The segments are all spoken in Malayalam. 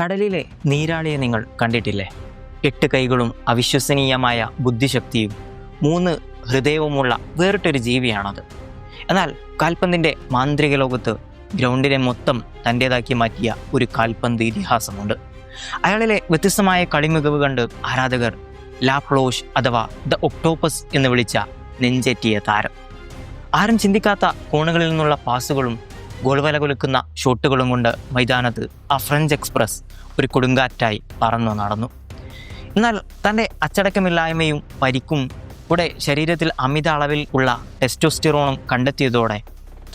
കടലിലെ നീരാളിയെ നിങ്ങൾ കണ്ടിട്ടില്ലേ? എട്ട് കൈകളും അവിശ്വസനീയമായ ബുദ്ധിശക്തിയും മൂന്ന് ഹൃദയവുമുള്ള വേറിട്ടൊരു ജീവിയാണത്. എന്നാൽ കാൽപന്തിന്റെ മാന്ത്രിക ലോകത്ത് ഗ്രൗണ്ടിനെ മൊത്തം തന്റേതാക്കി മാറ്റിയ ഒരു കാൽപന്ത് ഇതിഹാസമുണ്ട്. അയാളിലെ വ്യത്യസ്തമായ കളിമികവ് കണ്ട് ആരാധകർ ലാപ്ലോഷ് അഥവാ ദ ഒക്ടോപ്പസ് എന്ന് വിളിച്ച നെഞ്ചേറ്റിയ താരം. ആരും ചിന്തിക്കാത്ത കോണുകളിൽ നിന്നുള്ള പാസുകളും ഗോൾവല കുലുക്കുന്ന ഷോട്ടുകളും കൊണ്ട് മൈതാനത്ത് ആ ഫ്രഞ്ച് എക്സ്പ്രസ് ഒരു കൊടുങ്കാറ്റായി പറന്നു നടന്നു. എന്നാൽ തന്റെ അച്ചടക്കമില്ലായ്മയും പരിക്കും കൂടെ ശരീരത്തിൽ അമിത അളവിൽ ഉള്ള ടെസ്റ്റോസ്റ്റിറോണും കണ്ടെത്തിയതോടെ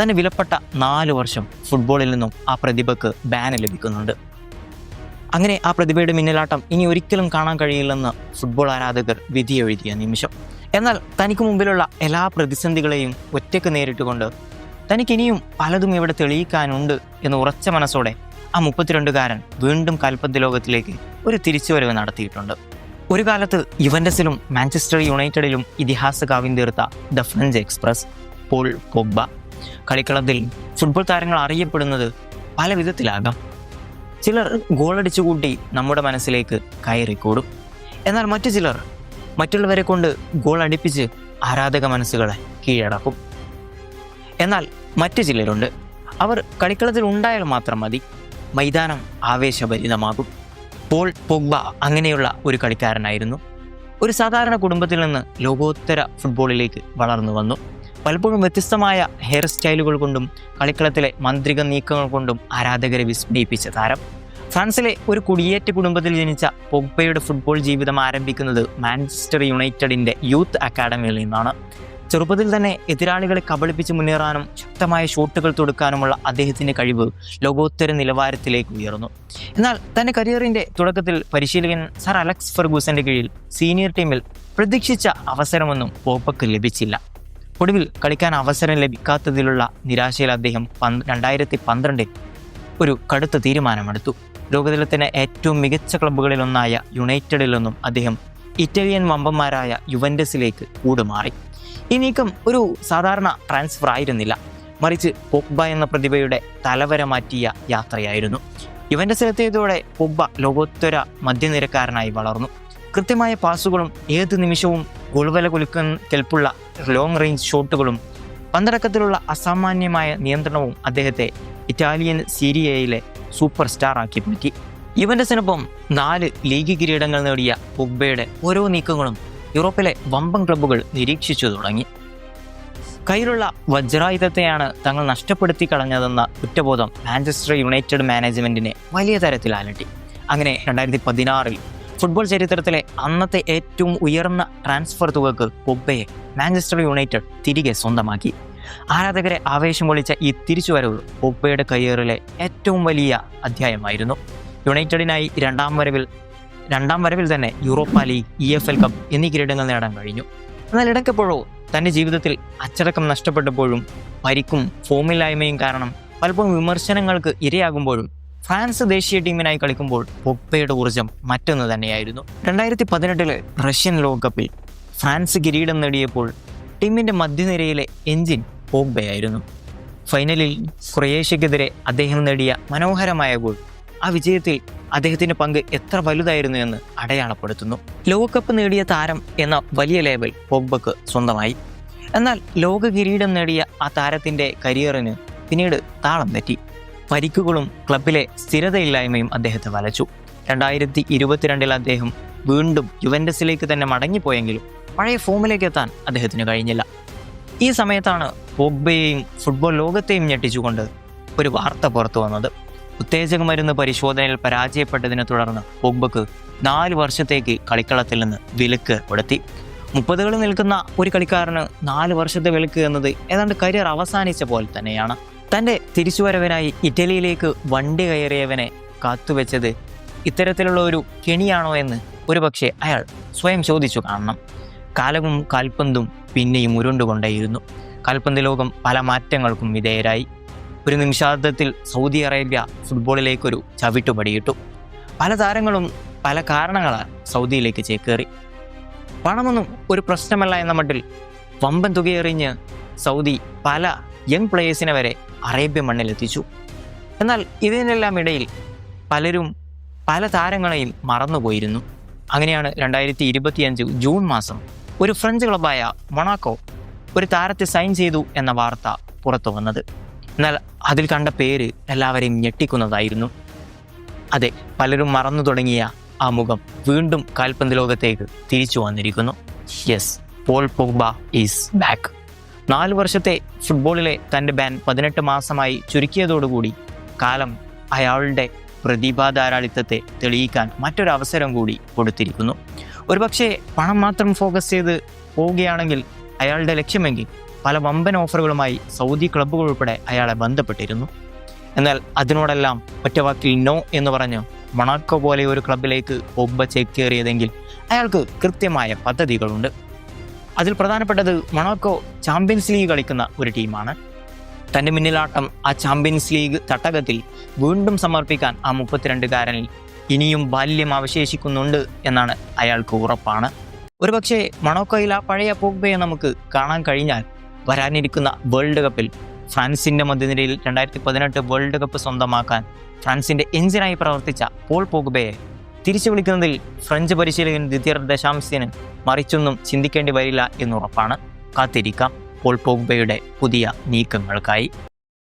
തന്നെ വിലപ്പെട്ട നാല് വർഷം ഫുട്ബോളിൽ നിന്നും ആ പ്രതിഭക്ക് ബാൻ ലഭിക്കുന്നുണ്ട്. അങ്ങനെ ആ പ്രതിഭയുടെ മിന്നലാട്ടം ഇനി ഒരിക്കലും കാണാൻ കഴിയില്ലെന്ന് ഫുട്ബോൾ ആരാധകർ വിധിയെഴുതിയ നിമിഷം. എന്നാൽ തനിക്ക് മുമ്പിലുള്ള എല്ലാ പ്രതിസന്ധികളെയും ഒറ്റയ്ക്ക് നേരിട്ടുകൊണ്ട് തനിക്കിനിയും പലതും ഇവിടെ തെളിയിക്കാനുണ്ട് എന്ന് ഉറച്ച മനസ്സോടെ ആ മുപ്പത്തിരണ്ടുകാരൻ വീണ്ടും കാൽപന്ത് ലോകത്തിലേക്ക് ഒരു തിരിച്ചുവരവ് നടത്തിയിട്ടുണ്ട്. ഒരു കാലത്ത് യുവൻഡസിലും മാഞ്ചസ്റ്റർ യുണൈറ്റഡിലും ഇതിഹാസ കാവ്യം തീർത്ത the French Express Paul Pogba. കളിക്കളത്തിൽ ഫുട്ബോൾ താരങ്ങൾ അറിയപ്പെടുന്നത് പല വിധത്തിലാകാം. ചിലർ ഗോളടിച്ചു കൂട്ടി നമ്മുടെ മനസ്സിലേക്ക് കയറിക്കൂടും എന്നാൽ മറ്റു ചിലർ മറ്റുള്ളവരെ കൊണ്ട് ഗോൾ അടിപ്പിച്ച് ആരാധക മനസ്സുകളെ കീഴടക്കും. എന്നാൽ മറ്റു ചിലരുണ്ട്. അവർ കളിക്കളത്തിൽ ഉണ്ടായാൽ മാത്രം മതി. മൈതാനം ആവേശഭരിതമാകും. പോൾ പൊഗ്ബ അങ്ങനെയുള്ള ഒരു കളിക്കാരനായിരുന്നു. ഒരു സാധാരണ കുടുംബത്തിൽ നിന്ന് ലോകോത്തര ഫുട്ബോളിലേക്ക് വളർന്നു വന്നു. പലപ്പോഴും വ്യത്യസ്തമായ ഹെയർ സ്റ്റൈലുകൾ കൊണ്ടും കളിക്കളത്തിലെ മാന്ത്രിക നീക്കങ്ങൾ കൊണ്ടും ആരാധകരെ വിസ്മയിപ്പിച്ച താരം. ഫ്രാൻസിലെ ഒരു കുടിയേറ്റ കുടുംബത്തിൽ ജനിച്ച പൊഗ്ബയുടെ ഫുട്ബോൾ ജീവിതം ആരംഭിക്കുന്നത് മാഞ്ചസ്റ്റർ യുണൈറ്റഡിന്റെ യൂത്ത് അക്കാഡമിയിൽ നിന്നാണ്. ചെറുപ്പത്തിൽ തന്നെ എതിരാളികളെ കബളിപ്പിച്ച് മുന്നേറാനും ശക്തമായ ഷോട്ടുകൾ തൊടുക്കാനുമുള്ള അദ്ദേഹത്തിന്റെ കഴിവ് ലോകോത്തര നിലവാരത്തിലേക്ക് ഉയർന്നു. എന്നാൽ തന്റെ കരിയറിന്റെ തുടക്കത്തിൽ പരിശീലകൻ സർ അലക്സ് ഫെർഗൂസന്റെ കീഴിൽ സീനിയർ ടീമിൽ പ്രതീക്ഷിച്ച അവസരമൊന്നും പോപ്പക്ക് ലഭിച്ചില്ല. ഒടുവിൽ കളിക്കാൻ അവസരം ലഭിക്കാത്തതിലുള്ള നിരാശയിൽ അദ്ദേഹം രണ്ടായിരത്തി പന്ത്രണ്ടിൽ ഒരു കടുത്ത തീരുമാനമെടുത്തു. ലോകത്തിലെ തന്നെ ഏറ്റവും മികച്ച ക്ലബ്ബുകളിലൊന്നായ യുണൈറ്റഡിൽ നിന്നും അദ്ദേഹം ഇറ്റാലിയൻ വമ്പന്മാരായ യുവൻഡസിലേക്ക് കൂടുമാറി ഈ നീക്കം ഒരു സാധാരണ ട്രാൻസ്ഫർ ആയിരുന്നില്ല. മറിച്ച് പോഗ്ബ എന്ന പ്രതിഭയുടെ തലവര മാറ്റിയ യാത്രയായിരുന്നു. ഇവന്റെ സ്ഥലത്തേതോടെ പൊബ്ബ ലോകോത്തര മധ്യനിരക്കാരനായി വളർന്നു. കൃത്യമായ പാസുകളും ഏത് നിമിഷവും ഗോൾവല കുലുക്കൻ കെൽപ്പുള്ള ലോങ് റേഞ്ച് ഷോട്ടുകളും പന്തടക്കത്തിലുള്ള അസാമാന്യമായ നിയന്ത്രണവും അദ്ദേഹത്തെ ഇറ്റാലിയൻ സീരിയയിലെ സൂപ്പർ സ്റ്റാർ ആക്കി മാറ്റി. യുവൻഡസിനൊപ്പം നാല് ലീഗ് കിരീടങ്ങൾ നേടിയ പൊബ്ബയുടെ ഓരോ നീക്കങ്ങളും യൂറോപ്പിലെ വമ്പൻ ക്ലബ്ബുകൾ നിരീക്ഷിച്ചു തുടങ്ങി. കയ്യിലുള്ള വജ്രായുധത്തെയാണ് തങ്ങൾ നഷ്ടപ്പെടുത്തി കളഞ്ഞതെന്ന കുറ്റബോധം മാഞ്ചസ്റ്റർ യുണൈറ്റഡ് മാനേജ്മെന്റിനെ വലിയ തരത്തിൽ അലട്ടി. അങ്ങനെ രണ്ടായിരത്തി പതിനാറിൽ ഫുട്ബോൾ ചരിത്രത്തിലെ അന്നത്തെ ഏറ്റവും ഉയർന്ന ട്രാൻസ്ഫർ തുകക്ക് പൊബ്ബയെ മാഞ്ചസ്റ്റർ യുണൈറ്റഡ് തിരികെ സ്വന്തമാക്കി. ആരാധകരെ ആവേശം കൊള്ളിച്ച ഈ തിരിച്ചുവരവ് പൊബ്ബയുടെ കരിയറിലെ ഏറ്റവും വലിയ അധ്യായമായിരുന്നു. യുണൈറ്റഡിനായി രണ്ടാം വരവിൽ രണ്ടാം വരവിൽ തന്നെ Europa League E F L cup എന്നീ കിരീടങ്ങൾ നേടാൻ കഴിഞ്ഞു. എന്നാൽ ഇടയ്ക്കെപ്പോഴോ തന്റെ ജീവിതത്തിൽ അച്ചടക്കം നഷ്ടപ്പെട്ടപ്പോഴും പരിക്കും ഫോമില്ലായ്മയും കാരണം പലപ്പോഴും വിമർശനങ്ങൾക്ക് ഇരയാകുമ്പോഴും ഫ്രാൻസ് ദേശീയ ടീമിനായി കളിക്കുമ്പോൾ പൊപ്പയുടെ ഊർജം മറ്റൊന്ന് തന്നെയായിരുന്നു. രണ്ടായിരത്തി പതിനെട്ടിലെ റഷ്യൻ ലോകകപ്പിൽ ഫ്രാൻസ് കിരീടം നേടിയപ്പോൾ ടീമിന്റെ മധ്യനിരയിലെ എഞ്ചിൻ പോഗ്ബയായിരുന്നു. ഫൈനലിൽ ക്രൊയേഷ്യക്കെതിരെ അദ്ദേഹം നേടിയ മനോഹരമായ ഗോൾ. ആ വിജയത്തിൽ അദ്ദേഹത്തിന്റെ പങ്ക് എത്ര വലുതായിരുന്നു എന്ന് അടയാളപ്പെടുത്തുന്നു. ലോകകപ്പ് നേടിയ താരം എന്ന വലിയ ലേബൽ പോഗ്ബക്ക് സ്വന്തമായി. എന്നാൽ ലോക കിരീടം നേടിയ ആ താരത്തിന്റെ കരിയറിന് പിന്നീട് താളം തെറ്റി. പരിക്കുകളും ക്ലബിലെ സ്ഥിരതയില്ലായ്മയും അദ്ദേഹത്തെ വലച്ചു. രണ്ടായിരത്തി ഇരുപത്തിരണ്ടിൽ അദ്ദേഹം വീണ്ടും യുവൻഡസിലേക്ക് തന്നെ മടങ്ങിപ്പോയെങ്കിലും പഴയ ഫോമിലേക്ക് എത്താൻ അദ്ദേഹത്തിന് കഴിഞ്ഞില്ല. ഈ സമയത്താണ് പോഗ്ബയെയും ഫുട്ബോൾ ലോകത്തെയും ഞെട്ടിച്ചുകൊണ്ട് ഒരു വാർത്ത പുറത്തു വന്നത്. ഉത്തേജക മരുന്ന് പരിശോധനയിൽ പരാജയപ്പെട്ടതിനെ തുടർന്ന് പൊഗ്ബക്ക് നാല് വർഷത്തേക്ക് കളിക്കളത്തിൽ നിന്ന് വിലക്ക് കൊടുത്തി. മുപ്പതുകളിൽ നിൽക്കുന്ന ഒരു കളിക്കാരന് നാല് വർഷത്തെ വിലക്ക് എന്നത് ഏതാണ്ട് കരിയർ അവസാനിച്ച പോലെ തന്നെയാണ്. തന്റെ തിരിച്ചുവരവനായി ഇറ്റലിയിലേക്ക് വണ്ടി കയറിയവനെ കാത്തുവെച്ചത് ഇത്തരത്തിലുള്ള ഒരു കെണിയാണോ എന്ന് ഒരുപക്ഷെ അയാൾ സ്വയം ചോദിച്ചു കാണണം. കാലവും കാൽപന്തും പിന്നെയും ഉരുണ്ടുകൊണ്ടേയിരുന്നു. കാൽപന്ത് ലോകം പല മാറ്റങ്ങൾക്കും വിധേയരായി. ഒരു നിമിഷാർദ്ധത്തിൽ സൗദി അറേബ്യ ഫുട്ബോളിലേക്കൊരു ചവിട്ടുപടിയിട്ടു. പല താരങ്ങളും പല കാരണങ്ങളാൽ സൗദിയിലേക്ക് ചേക്കേറി. പണമൊന്നും ഒരു പ്രശ്നമല്ല എന്ന മട്ടിൽ വമ്പൻ തുകയെറിഞ്ഞ് സൗദി പല യങ് പ്ലേയേഴ്സിനെ വരെ അറേബ്യ മണ്ണിലെത്തിച്ചു. എന്നാൽ ഇതിനെല്ലാം ഇടയിൽ പലരും പല താരങ്ങളെയും മറന്നുപോയിരുന്നു. അങ്ങനെയാണ് രണ്ടായിരത്തി ഇരുപത്തിയഞ്ച് ജൂൺ മാസം ഒരു ഫ്രഞ്ച് ക്ലബായ മൊണാക്കോ ഒരു താരത്തെ സൈൻ ചെയ്തു എന്ന വാർത്ത പുറത്തു വന്നത് എന്നാൽ അതിൽ കണ്ട പേര് എല്ലാവരെയും ഞെട്ടിക്കുന്നതായിരുന്നു. അതെ പലരും മറന്നു തുടങ്ങിയ ആ മുഖം വീണ്ടും കാൽപന്ത് ലോകത്തേക്ക് തിരിച്ചു വന്നിരിക്കുന്നു. Yes Paul Pogba is back നാല് വർഷത്തെ ഫുട്ബോളിലെ തന്റെ ബാൻ പതിനെട്ട് മാസമായി ചുരുക്കിയതോടുകൂടി കാലം അയാളുടെ പ്രതിഭാധാരാളിത്തത്തെ തെളിയിക്കാൻ മറ്റൊരു അവസരം കൂടി കൊടുത്തിരിക്കുന്നു. ഒരുപക്ഷെ പണം മാത്രം ഫോക്കസ് ചെയ്ത് പോവുകയാണെങ്കിൽ അയാളുടെ ലക്ഷ്യമെങ്കിൽ പല വമ്പൻ ഓഫറുകളുമായി സൗദി ക്ലബ്ബുകൾ ഉൾപ്പെടെ അയാളെ ബന്ധപ്പെട്ടിരുന്നു. എന്നാൽ അതിനോടെല്ലാം ഒറ്റവാക്കിൽ നോ എന്ന് പറഞ്ഞ് മൊണാക്കോ പോലെ ഒരു ക്ലബിലേക്ക് ഒബ്ബ ചേക്കേറിയതെങ്കിൽ അയാൾക്ക് കൃത്യമായ പദ്ധതികളുണ്ട്. അതിൽ പ്രധാനപ്പെട്ടത് മൊണാക്കോ ചാമ്പ്യൻസ് ലീഗ് കളിക്കുന്ന ഒരു ടീമാണ്. തന്റെ മുന്നിലാട്ടം ആ ചാമ്പ്യൻസ് ലീഗ് തട്ടകത്തിൽ വീണ്ടും സമർപ്പിക്കാൻ ആ മുപ്പത്തിരണ്ടുകാരനിൽ ഇനിയും ബാല്യം അവശേഷിക്കുന്നുണ്ട് എന്നാണ് അയാൾക്ക് ഉറപ്പാണ്. ഒരുപക്ഷെ മൊണോക്കോയിൽ ആ പഴയ പോഗ്ബയെ നമുക്ക് കാണാൻ കഴിഞ്ഞാൽ വരാനിരിക്കുന്ന വേൾഡ് കപ്പിൽ ഫ്രാൻസിന്റെ മധ്യനിരയിൽ രണ്ടായിരത്തി പതിനെട്ട് വേൾഡ് കപ്പ് സ്വന്തമാക്കാൻ ഫ്രാൻസിന്റെ എഞ്ചിനായി പ്രവർത്തിച്ച പോൾ പോഗ്ബയെ തിരിച്ചു വിളിക്കുന്നതിൽ ഫ്രഞ്ച് പരിശീലകൻ ദ്വിതീയ ദശാംശത്തിന് മറിച്ചൊന്നും ചിന്തിക്കേണ്ടി വരില്ല എന്നുറപ്പാണ് കാത്തിരിക്കാം. പോൾ പോഗ്ബയുടെ പുതിയ നീക്കങ്ങൾക്കായി.